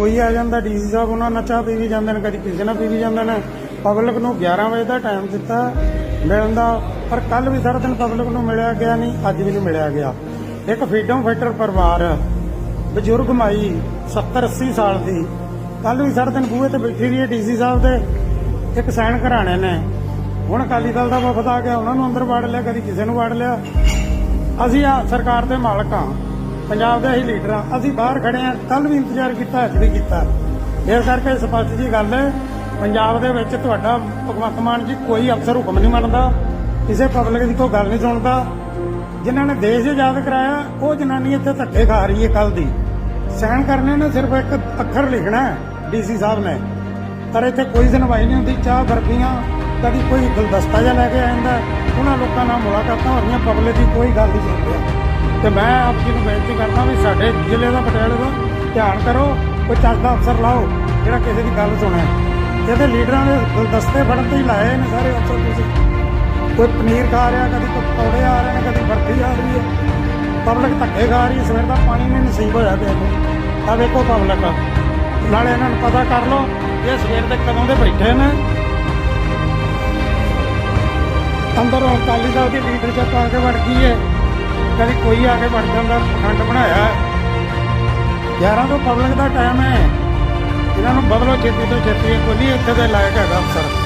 ਕੋਈ ਆ ਜਾਂਦਾ ਡੀਸੀ ਸਾਹਿਬ ਉਹਨਾਂ ਨਾਲ ਚਾਹ ਪੀ ਵੀ ਜਾਂਦੇ ਨੇ, ਕਦੀ ਕਿਸੇ ਨਾਲ ਪੀ ਵੀ ਜਾਂਦੇ ਨੇ। ਪਬਲਿਕ ਨੂੰ 11 ਵਜੇ ਦਾ ਟਾਈਮ ਦਿੱਤਾ ਮਿਲਣ ਦਾ, ਪਰ ਕੱਲ ਵੀ ਸਾਰਾ ਦਿਨ ਪਬਲਿਕ ਨੂੰ ਮਿਲਿਆ ਗਿਆ ਨਹੀਂ, ਅੱਜ ਵੀ ਨਹੀਂ ਮਿਲਿਆ ਗਿਆ। ਇੱਕ ਫਰੀडम ਫਾਈਟਰ ਪਰਿਵਾਰ, ਬਜ਼ੁਰਗ ਮਾਈ 70 80 ਸਾਲ ਦੀ ਕੱਲ ਵੀ ਸਾਰਾ ਦਿਨ ਬੂਹੇ ਤੇ ਬੈਠੀ ਰਹੀ ਹੈ ਡੀਸੀ ਸਾਹਿਬ ਦੇ, ਇੱਕ ਸਾਈਨ ਘਰਾਣੇ ਨੇ। ਹੁਣ ਅਕਾਲੀ ਦਲ ਦਾ ਵਫਦ ਆ ਗਿਆ, ਉਹਨਾਂ ਨੂੰ ਅੰਦਰ ਵਾੜ ਲਿਆ, ਕਦੀ ਕਿਸੇ ਨੂੰ ਵਾੜ ਲਿਆ। ਅਸੀਂ ਆ ਸਰਕਾਰ ਦੇ ਮਾਲਕ ਹਾਂ। ਪੰਜਾਬ ਦਾ ਹੀ ਲੀਡਰ ਹਾਂ ਅਸੀਂ ਬਾਹਰ ਖੜੇ ਹਾਂ ਕੱਲ ਵੀ ਇੰਤਜ਼ਾਰ ਕੀਤਾ, ਅੱਜ ਵੀ ਕੀਤਾ। ਇਸ ਕਰਕੇ ਸਪਸ਼ਟ ਜੀ ਗੱਲ ਹੈ, ਪੰਜਾਬ ਦੇ ਵਿੱਚ ਤੁਹਾਡਾ ਭਗਵੰਤ ਮਾਨ ਜੀ ਕੋਈ ਅਫਸਰ ਹੁਕਮ ਨਹੀਂ ਮੰਨਦਾ, ਕਿਸੇ ਪਬਲਿਕ ਦੀ ਕੋਈ ਗੱਲ ਨਹੀਂ ਸੁਣਦਾ। ਜਿਨ੍ਹਾਂ ਨੇ ਦੇਸ਼ ਆਜ਼ਾਦ ਕਰਾਇਆ, ਉਹ ਜਨਾਨੀ ਇੱਥੇ ਧੱਕੇ ਖਾ ਰਹੀ ਹੈ ਕੱਲ ਦੀ। ਸਹਿਣ ਕਰਨੇ ਨੇ ਸਿਰਫ ਇੱਕ ਅੱਖਰ ਲਿਖਣਾ ਹੈ ਡੀਸੀ ਸਾਹਿਬ ਨੇ। ਪਰ ਇੱਥੇ ਕੋਈ ਸੁਣਵਾਈ ਨਹੀਂ ਹੁੰਦੀ, ਚਾਹ ਬਰਫੀਆਂ ਕਦੀ ਕੋਈ ਗੁਲਦਸਤਾ ਜਿਹਾ ਲੈ ਕੇ ਆ ਜਾਂਦਾ। ਉਹਨਾਂ ਲੋਕਾਂ ਨਾਲ ਮੁਲਾਕਾਤਾਂ ਹੋ ਰਹੀਆਂ ਪਬਲਿਕ ਦੀ ਕੋਈ ਗੱਲ ਨਹੀਂ ਸੁਣ ਰਿਹਾ ਤੇ ਮੈਂ ਆਪ ਜੀ ਨੂੰ ਬੇਨਤੀ ਕਰਦਾ ਵੀ ਸਾਡੇ ਜ਼ਿਲ੍ਹੇ ਦਾ ਪਟਿਆਲੇ ਦਾ ਧਿਆਨ ਕਰੋ, ਕੋਈ ਚੱਜਦਾ ਅਫਸਰ ਲਾਓ, ਜਿਹੜਾ ਕਿਸੇ ਦੀ ਗੱਲ ਸੁਣੇ। ਜਿਹਦੇ ਲੀਡਰਾਂ ਦੇ ਗੁਲਦਸਤੇ ਫੜਨ ਤੇ ਹੀ ਲਾਏ ਨੇ ਸਾਰੇ ਅਫਸਰ ਤੁਸੀਂ। ਕੋਈ ਪਨੀਰ ਖਾ ਰਿਹਾ, ਕਦੀ ਕੋਈ ਪਕੌੜੇ ਆ ਰਹੇ ਨੇ, ਕਦੀ ਬਰਫੀ ਆ ਰਹੀ ਹੈ। ਪਬਲਿਕ ਧੱਕੇ ਖਾ ਰਹੀ ਹੈ, ਸਵੇਰ ਦਾ ਪਾਣੀ ਨਹੀਂ ਨਸੀਬ ਹੋਇਆ ਪਿਆ ਨੂੰ ਆ ਵੇਖੋ ਪਬਲਿਕ। ਨਾਲੇ ਇਹਨਾਂ ਨੂੰ ਪਤਾ ਕਰ ਲਓ, ਇਹ ਸਵੇਰ ਦੇ ਕਦੋਂ ਦੇ ਬੈਠੇ ਨੇ। ਅੰਦਰ ਅਕਾਲੀ ਦਲ ਦੀ ਲੀਡਰਸ਼ਿਪ ਆ ਕੇ ਵੜ ਗਈ ਹੈ। ਕਦੀ ਕੋਈ ਆ ਕੇ ਵੜ ਜਾਂਦਾ, ਖੰਡ ਬਣਾਇਆ। 11 ਤੋਂ ਪਬਲਿਕ ਦਾ ਟਾਈਮ ਹੈ। ਇਹਨਾਂ ਨੂੰ ਬਦਲੋ ਛੇਤੀ ਤੋਂ ਛੇਤੀ, ਕੋਈ ਨਹੀਂ, ਇੱਥੇ ਦੇ ਲਾਇਕ ਹੈਗਾ ਅਫਸਰ।